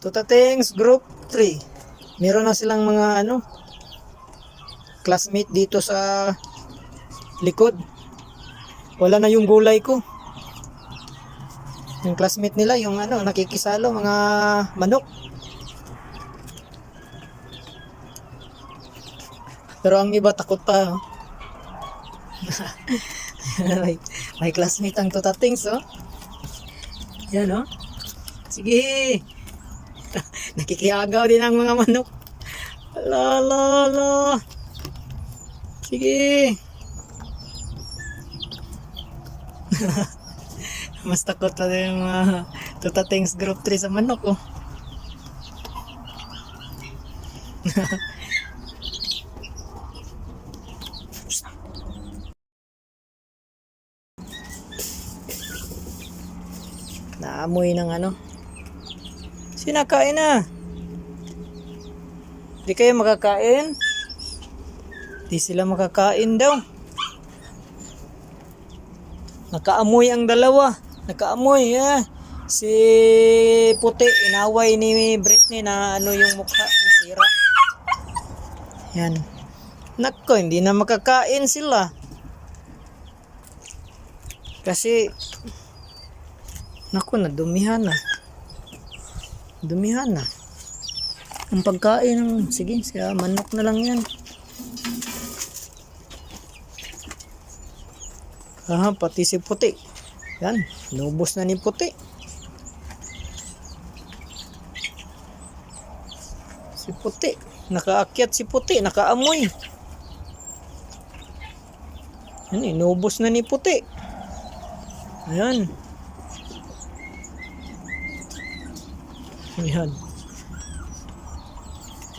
Tutatings Group 3. Meron na silang mga ano classmate dito sa likod. Wala na yung gulay ko. Yung classmate nila, yung ano, nakikisalo, mga manok. Pero ang iba takot pa. Oh. may, may classmate ang tutatings, oh. Yan, oh. Sige. Nakikiagaw din ang mga manok. La, la, la. Sige. Mas takot na din yung mga tutatings group 3 sa manok, oh. Naamoy ng ano. Sinakain na. Di kayo makakain? Di sila makakain daw. Nakaamoy ang dalawa. Nakaamoy, ha. Si puti, inaway ni Britney na ano yung mukha, nasira. Yan. Nako, hindi na makakain sila. Kasi, nako, nadumihan na. Dumihan na. Ang pagkain ng, sige, siya, manok na lang yan. Ah, pati si puti. Yan, nubos na ni puti. Si puti. Nakaakyat si puti, nakaamoy. Yan, inubos na ni puti. Ayan. Ayan.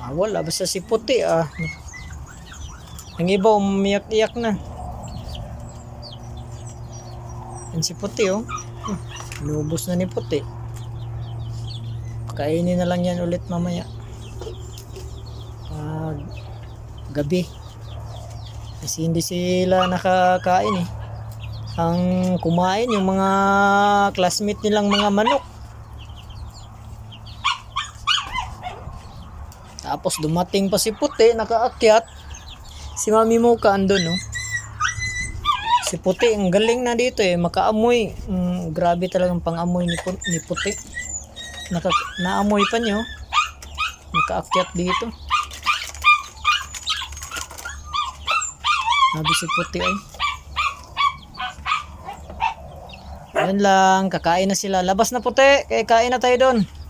Ah, wala. Basta si puti ah. Ang iba umiyak-iyak na. Yan si puti oh. Hmm, Lubos na ni puti. Kainin na lang yan ulit mamaya. Pag gabi. Kasi hindi sila nakakain eh. Ang kumain yung mga classmate nilang mga manok. Tapos dumating pa si puti, nakaakyat. Si mami mo ka andun no. Si puti, ang galing na dito eh, makaamoy. Mm, grabe talagang pangamoy ni, ni puti. Naka, naamoy pa niyo. Nakaakyat dito. Sabi si puti ay. Yan lang, kakain na sila. Labas na puti, kaya kain na tayo doon.